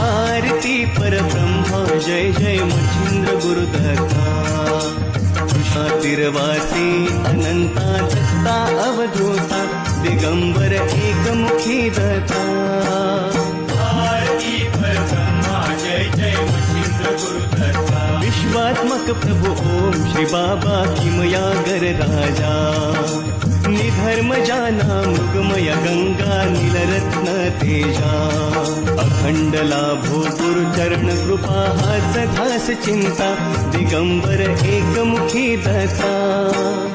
आरती परब्रह्मा जय जय मच्छिंद्र गुरुदत्ता। तिरवासी, अनंता दत्ता, अवधूता, दिगंबर एकमुखी दत्ता। विश्वात्मक प्रभु ओम श्री बाबा किमया राजा। कर्मजाना मृगमय गङ्गा नीलरत्न तेजा। अखण्ड लाभो गुरुचरण कृपा हास धास चिन्ता दिगम्बर एकमुखी दत्ता।